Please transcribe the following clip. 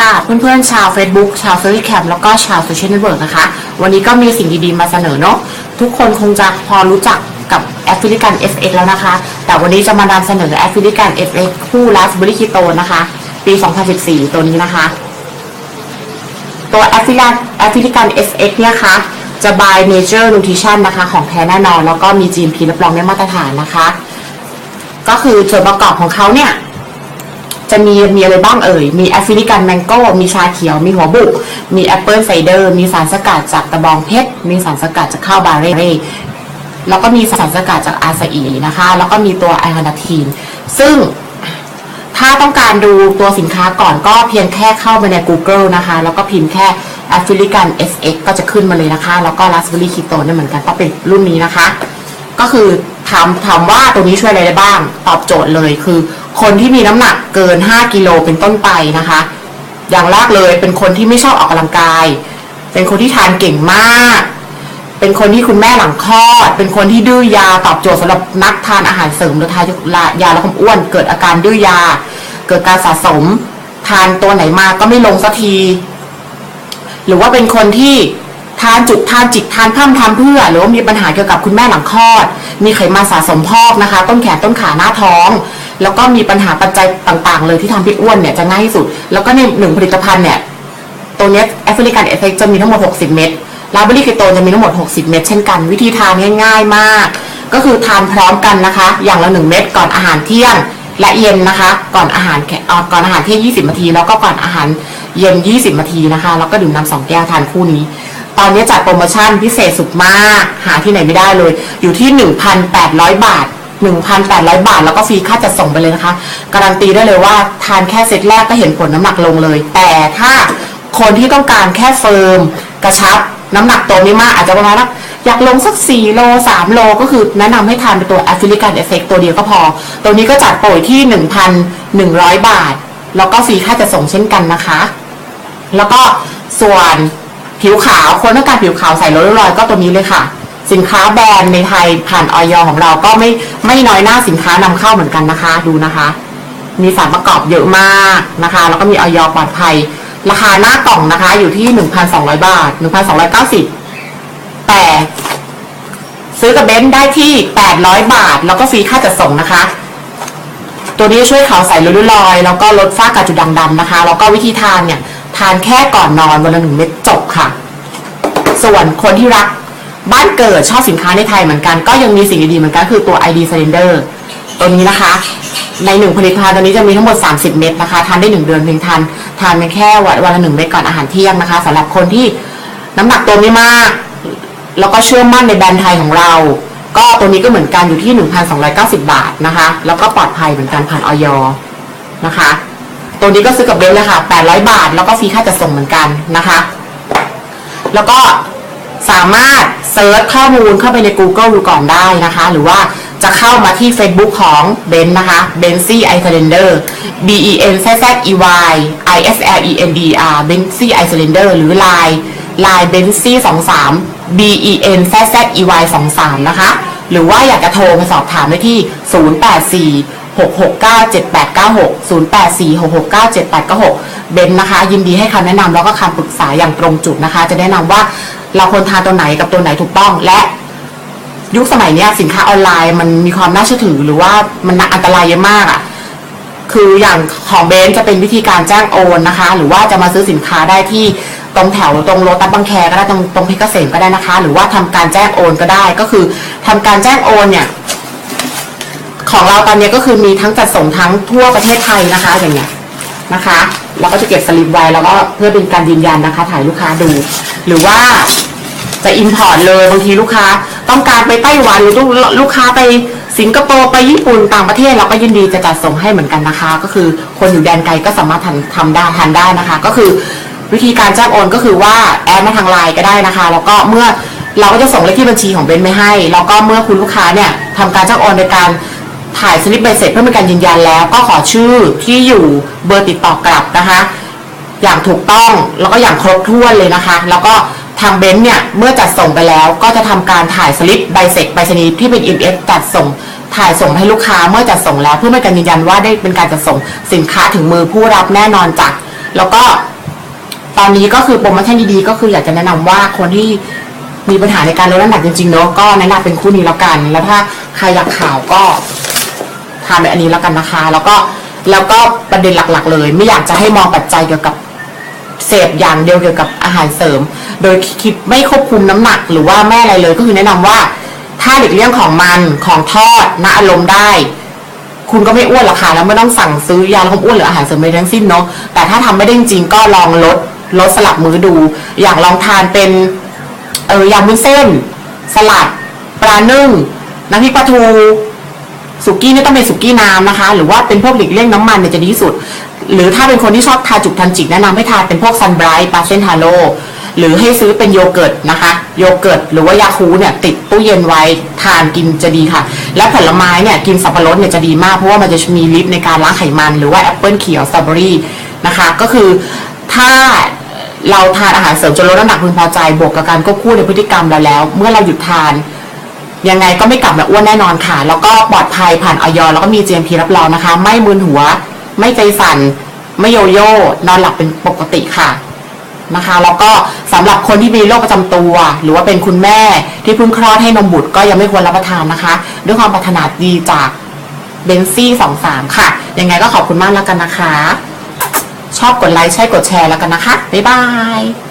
ค่ะ เพื่อนๆ ชาว Facebook ชาว f a c e c a m แล้วก็ชาวโซเชียลเน็ตเวิร์กนะคะ วันนี้ก็มีสิ่งดีๆ มาเสนอเนาะทุกคนคงจะพอรู้จักกับแอฟริกัน FX แล้วนะคะ แต่วันนี้จะมานำเสนอแอฟริกัน FX คู่ราสบรี่คีโตนะคะ ปี 2014 ตัวนี้นะคะ ตัวแอฟริกันแอฟริกัน FX เนี่ยค่ะจะ by Nature Nutrition นะคะของแท้แน่นอน แล้วก็มี GMP รับรองได้มาตรฐานนะคะ ก็คือส่วนประกอบของเขาเนี่ย จะมีมีอะไรบ้างเอ่ย มีแอฟริกันแมงโก้ มีชาเขียว มีหัวบุก มีแอปเปิลไซเดอร์ มีสารสกัดจากตะบองเพชร มีสารสกัดจากข้าวบาเร่ แล้วก็มีสารสกัดจากอาซาอีนะคะ แล้วก็มีตัวไอฮานาทีน ซึ่งถ้าต้องการดูตัวสินค้าก่อนก็เพียงแค่เข้าไปใน Google นะคะ แล้วก็พิมพ์แค่ African FX ก็จะขึ้นมาเลยนะคะ แล้วก็ Raspberry Keto เนี่ยเหมือนกันก็เป็นรุ่นนี้นะคะ ก็คือถามถามว่าตัวนี้ช่วยอะไรได้บ้าง ตอบโจทย์เลยคือ คนที่มีน้ำหนักเกิน 5 กิโลเป็นต้นไปนะคะ อย่างแรกเลยเป็นคนที่ไม่ชอบออกกำลังกาย เป็นคนที่ทานเก่งมาก เป็นคนที่คุณแม่หลังคลอด เป็นคนที่ดื้อยาตอบโจทย์สำหรับนักทานอาหารเสริมหรือทานยาลดความอ้วน เกิดอาการดื้อยา เกิดการสะสม ทานตัวไหนมาก็ไม่ลงสักที หรือว่าเป็นคนที่ทานจุดทานจิกทานพร่ำทานเพื่อ หรือว่ามีปัญหาเกี่ยวกับคุณแม่หลังคลอด มีไขมันสะสมพอกนะคะ ต้นแขนต้นขาหน้าท้อง แล้วก็มีปัญหาปัจจัยต่างๆ เลยที่ทำให้อ้วนเนี่ยจะง่ายที่สุด แล้วก็ในหนึ่งผลิตภัณฑ์เนี่ยตัวนี้แอฟริกันเอฟเฟกจะมีทั้งหมด 60 เม็ดลาเบอรี่คีโตจะมีทั้งหมด 60 เม็ดเช่นกัน วิธีทานง่ายๆมาก ก็คือทานพร้อมกันนะคะ อย่างละ 1 เม็ดก่อนอาหารเที่ยงและเย็นนะคะ ก่อนอาหารแค่เอ่อก่อนอาหารเที่ยง 20 นาที แล้วก็ก่อนอาหารเย็น 20 นาทีนะคะ แล้วก็ดื่มน้ำสองแก้วทานคู่นี้ ตอนนี้จัดโปรโมชั่นพิเศษสุดมาก หาที่ไหนไม่ได้เลย อยู่ที่ 1,800 บาท 1,800 บาท แล้วก็ฟรีค่าจัดส่งไปเลยนะคะ การันตีได้เลยว่าทานแค่เซตแรกก็เห็นผลน้ำหนักลงเลย แต่ถ้าคนที่ต้องการแค่เฟิร์มกระชับน้ำหนักตัวไม่มากอาจจะประมาณว่าอยากลงสัก 4 โล 3 โล ก็คือแนะนำให้ทานเป็นตัวแอฟริกันเอฟเฟกตัวเดียวก็พอ ตัวนี้ก็จัดโปรยที่ 1,100 บาท แล้วก็ฟรีค่าจัดส่งเช่นกันนะคะ แล้วก็ส่วนผิวขาวคนต้องการผิวขาวใส่ลดริ้วรอยก็ตัวนี้เลยค่ะ สินค้าแบรนด์ในไทยผ่านออยของเราก็ไม่ไม่น้อยหน้าสินค้านำเข้าเหมือนกันนะคะ ดูนะคะ มีสารประกอบเยอะมากนะคะ แล้วก็มีออยปลอดภัย ราคาหน้ากล่องนะคะ อยู่ที่1,200บาท1,290แต่ซื้อกับเบนซ์ได้ที่800บาท แล้วก็ฟรีค่าจัดส่งนะคะ ตัวนี้ช่วยขาวใสลดรอย แล้วก็ลดฝ้ากระจุดด่างดำนะคะ แล้วก็วิธีทานเนี่ย ทานแค่ก่อนนอนวันละหนึ่งเม็ดจบค่ะ ส่วนคนที่รัก บ้านเกิดชอบสินค้าในไทยเหมือนกัน ก็ยังมีสิ่งดีๆเหมือนกันคือตัว ID Cylinder ตัวนี้นะคะ ในหนึ่งผลิตภัณฑ์ตัวนี้จะมีทั้งหมด 30 เม็ดนะคะ ทานได้ 1 เดือนเพียงทานทานเพียงแค่วันวันละหนึ่งเม็ดก่อนอาหารเที่ยงนะคะสำหรับคนที่น้ำหนักตัวไม่มาก แล้วก็เชื่อมั่นในแบรนด์ไทยของเรา ก็ตัวนี้ก็เหมือนกันอยู่ที่ 1,290 บาทนะคะ แล้วก็ปลอดภัยเหมือนกันผ่านออยนะคะ ตัวนี้ก็ซื้อกับเบลเลยค่ะ 800 บาท แล้วก็ฟรีค่าจัดส่งเหมือนกันนะคะ แล้วก็ สามารถเซิร์ชข้อมูลเข้าไปใน Google ดูก่อนได้นะคะ หรือว่าจะเข้ามาที่ Facebook ของเบนนะคะ b e n z y i Cylinder B E N Z Z E Y I S L E N D R b e n z y i Cylinder หรือ Line Line b e n z y 23 B E N Z Z E Y 23นะคะ หรือว่าอยากจะโทรมาสอบถามได้ที่ 084 6697896 0846697896 เบนนะคะ ยินดีให้คำแนะนำแล้วก็คำปรึกษาอย่างตรงจุดนะคะ จะแนะนำว่าเราควรทานตัวไหนกับตัวไหนถูกต้องและยุคสมัยนี้สินค้าออนไลน์มันมีความน่าเชื่อถือหรือว่ามันอันตรายเยอะมากอะ่ะคืออย่างของเบนจะเป็นวิธีการแจ้งโอนนะคะ หรือว่าจะมาซื้อสินค้าได้ที่ตรงแถวตรงโรตัสบางแคก็ได้ตรงตรงเพชรเกษมก็ได้นะคะ หรือว่าทำการแจ้งโอนก็ได้ก็คือทำการแจ้งโอนเนี่ย ของเราตอนนี้ก็คือมีทั้งจัดส่งทั้งทั่วประเทศไทยนะคะอย่างเงี้ยนะคะเราก็จะเก็บสลิปไว้แล้วก็เพื่อเป็นการยืนยันนะคะ ถ่ายลูกค้าดู หรือว่าจะอินพอร์ตเลยบางทีลูกค้า ต้องการไปไต้หวันหรือลูกค้าไปสิงคโปร์ไปญี่ปุ่นต่างประเทศเราก็ยินดีจะจัดส่งให้เหมือนกันนะคะ ก็คือคนอยู่แดนไกลก็สามารถทำทำได้ทานได้นะคะ ก็คือวิธีการแจ้งโอนก็คือว่าแอดมาทางไลน์ก็ได้นะคะ แล้วก็เมื่อเราก็จะส่งเลขที่บัญชีของเบนไม่ให้ แล้วก็เมื่อคุณลูกค้าเนี่ยทำการแจ้งโอนโดยการ ถ่ายสลิปใบเสร็จเพื่อเป็นการยืนยันแล้ว ก็ขอชื่อที่อยู่เบอร์ติดต่อกลับนะคะ อย่างถูกต้องแล้วก็อย่างครบถ้วนเลยนะคะ แล้วก็ทางเบนซ์เนี่ยเมื่อจัดส่งไปแล้วก็จะทำการถ่ายสลิปใบเสร็จใบชนีที่เป็น EMS จัดส่งถ่ายส่งให้ลูกค้าเมื่อจัดส่งแล้ว เพื่อเป็นการยืนยันว่าได้เป็นการจัดส่งสินค้าถึงมือผู้รับแน่นอนจ้ะแล้วก็ตอนนี้ก็คือโปรโมชั่นดีๆก็คืออยากจะแนะนำว่าคนที่มีปัญหาในการลดน้ำหนักจริงๆเนาะก็แนะนำเป็นคู่นี้แล้วกัน แล้วถ้าใครอยากข่าวก็ ทานแบบอันนี้แล้วกันนะคะ แล้วก็แล้วก็ประเด็นหลักๆ เลย ไม่อยากจะให้มองปัจจัยเกี่ยวกับเสพอย่างเดียวเกี่ยวกับอาหารเสริม โดยคิดไม่ควบคุมน้ำหนักหรือว่าแม่อะไรเลย ก็คือแนะนำว่า ถ้าหลีกเลี่ยงของมันของทอดณอารมณ์ได้ คุณก็ไม่อ้วนหรอกค่ะแล้วไม่ต้องสั่งซื้อยาลดความอ้วนหรืออาหารเสริมอะไรทั้งสิ้นเนาะแต่ถ้าทำไม่ได้จริงก็ลองลดลดสลับมื้อดู อย่ากลองทานเป็นเออยำวุ้นเส้น สลัดปลานึ่งน้ำพริกปลาทู สุกี้นี่ต้องเป็นสุกี้น้ำนะคะ หรือว่าเป็นพวกหลีกเลี่ยงน้ำมันเนี่ยจะดีที่สุด หรือถ้าเป็นคนที่ชอบทาจุกทันจิกแนะนำให้ทานเป็นพวกซันไบรท์ปาเซนทาโลหรือให้ซื้อเป็นโยเกิร์ตนะคะ โยเกิร์ตหรือว่ายาคูเนี่ยติดตู้เย็นไว้ทานกินจะดีค่ะ และผลไม้เนี่ยกินสับปะรดเนี่ยจะดีมากเพราะว่ามันจะมีฤทธิ์ในการล้างไขมัน หรือว่าแอปเปิลเขียวสตรอเบอรี่นะคะก็คือถ้าเราทานอาหารเสริมจนลดน้ำหนักพึงพอใจบวกกับการควบคู่ในพฤติกรรมเราแล้ว เมื่อเราหยุดทาน ยังไงก็ไม่กลับมาอ้วนแน่นอนค่ะ แล้วก็ปลอดภัยผ่านออยแล้วก็มี GMP รับรองนะคะ ไม่มึนหัว ไม่ใจสั่น ไม่โยโย่นอนหลับเป็นปกติค่ะนะคะแล้วก็สำหรับคนที่มีโรคประจำตัว หรือว่าเป็นคุณแม่ที่เพิ่งคลอดให้นมบุตรก็ยังไม่ควรรับประทานนะคะ ด้วยความปรารถนาดีจากเบนซี่สองสามค่ะ ยังไงก็ขอบคุณมากแล้วกันนะคะ ชอบกดไลค์ใช่กดแชร์แล้วกันนะคะ บ๊ายบาย